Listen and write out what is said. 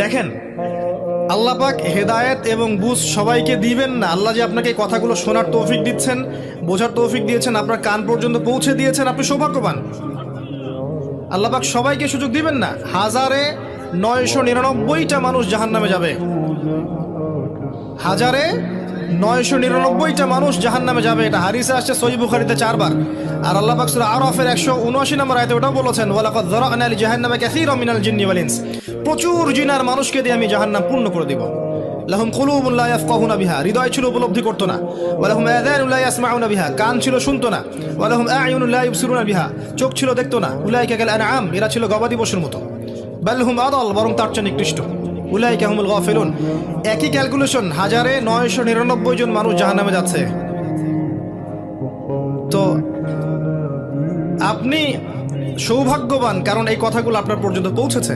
দেখেন, আল্লাহ পাক হেদায়েত এবং বুঝ সবাইকে দিবেন না। আল্লাহ যে আপনাকে কথাগুলো শোনার তৌফিক দিচ্ছেন, বোঝার তৌফিক দিয়েছেন, আপনার কান পর্যন্ত পৌঁছে দিয়েছেন, আপনি সৌভাগ্যবান। আল্লাহ পাক সবাইকে সুযোগ দিবেন না। হাজারে নয়শো নিরানব্বইটা মানুষ জাহান নামে যাবে। হাজারে নয়শো নিরানব্বইটা মানুষ জাহান নামে যাবে। এটা হারিসে আসছে সই বুখারিতে চারবার। আর আল্লাহ পাক সূরা আরফের একশো উনআশি নম্বর আয়তে ওটাও বলেছেন, ওয়ালাকাদ যারা'না লি জাহান্নামা কাসীরাম মিনাল জিন্নি ওয়াল ইনস। প্রচুর জিনার মানুষকে দিয়ে আমি জাহান্নাম পূর্ণ করে দিব। লাহুম কুলুবুন লা ইয়াফকাহুনা বিহা, হৃদয় ছিল উপলব্ধি করতো না। ওয়ালাহুম আযানুন ইয়াসমাউনা বিহা, কান ছিল শুনতো না। ওয়ালাহুম আ'য়ুনুন লা ইবসিরুনা বিহা, চোখ ছিল দেখতো না। উলাইকা কাল আনআম, এরা ছিল গবাদি পশুর মতো। বালহুম আদাল, বরং তার চেয়ে নিকৃষ্ট। উলাই কাহমুল গফেলুন। একই ক্যালকুলেশন, হাজারে নয়শো নিরানব্বই জন মানুষ জাহান্নামে যাচ্ছে। তো আপনি সৌভাগ্যবান কারণ এই কথাগুলো আপনার পর্যন্ত পৌঁছেছে।